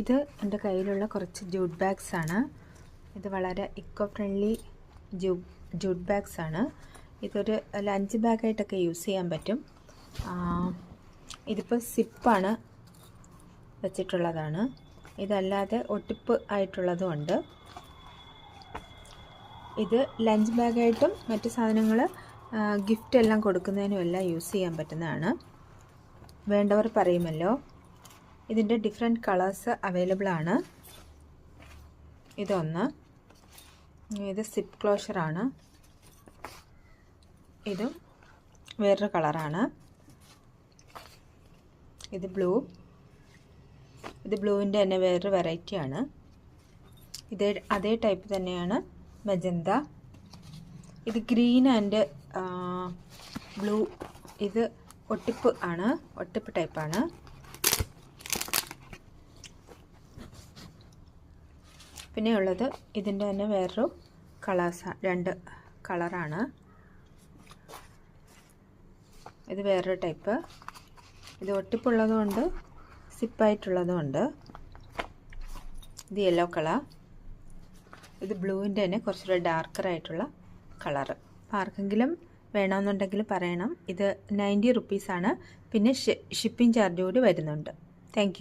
ഇത് എന്റെ കയ്യിലുള്ള കുറച്ച് ജൂട്ട് ബാഗ്സ് ആണ്. ഇത് വളരെ eco friendly jute jute bags ആണ്. ഇതൊരു ലഞ്ച് ബാഗായിട്ടൊക്കെ യൂസ് ചെയ്യാൻ പറ്റും. ഇതിപ്പോൾ സിപ്പാണ് വെച്ചിട്ടുള്ളതാണ്. ഇതല്ലാതെ ഒട്ടിപ്പ് ആയിട്ടുള്ളതും ഉണ്ട്. ഇത് ലഞ്ച് ബാഗായിട്ടും മറ്റു സാധനങ്ങൾ ഗിഫ്റ്റ് എല്ലാം കൊടുക്കുന്നതിനും എല്ലാം യൂസ് ചെയ്യാൻ പറ്റുന്നതാണ്. വേണ്ടവർ പറയുമല്ലോ. ഇതിന്റെ ഡിഫറെന്റ് കളേഴ്സ് അവൈലബിൾ ആണ്. ഇതൊന്ന്. ഇത് സിപ്പ് ക്ലോഷറാണ് ഇതും വേറൊരു കളറാണ് ഇത് ബ്ലൂ ഇത് ബ്ലൂവിന്റെ തന്നെ വേറൊരു വെറൈറ്റിയാണ് ഇതേ അതേ ടൈപ്പ് തന്നെയാണ് മജന്ത ഇത് ഗ്രീൻ ആൻഡ് ബ്ലൂ ഇത് ഒട്ടിപ്പ് ആണ്. ഒട്ടിപ്പ് ടൈപ്പാണ് പിന്നെ ഉള്ളത് ഇതിന്റെ തന്നെ വേറൊരു കളേഴ്സ് രണ്ട് കളറാണ് ഇത് വേറൊരു ടൈപ്പ് ഇത് ഒട്ടിപ്പുള്ളതുകൊണ്ട് സിപ്പായിട്ടുള്ളതുകൊണ്ട് ഇത് യെല്ലോ കളർ ഇത് ബ്ലൂവിന്റെ തന്നെ കുറച്ചുകൂടെ ഡാർക്കറായിട്ടുള്ള കളറ് ആർക്കെങ്കിലും വേണമെന്നുണ്ടെങ്കിൽ പറയണം. ഇത് നയന്റി റുപ്പീസാണ് പിന്നെ ഷിപ്പിംഗ് ചാർജ് കൂടി വരുന്നുണ്ട്. താങ്ക്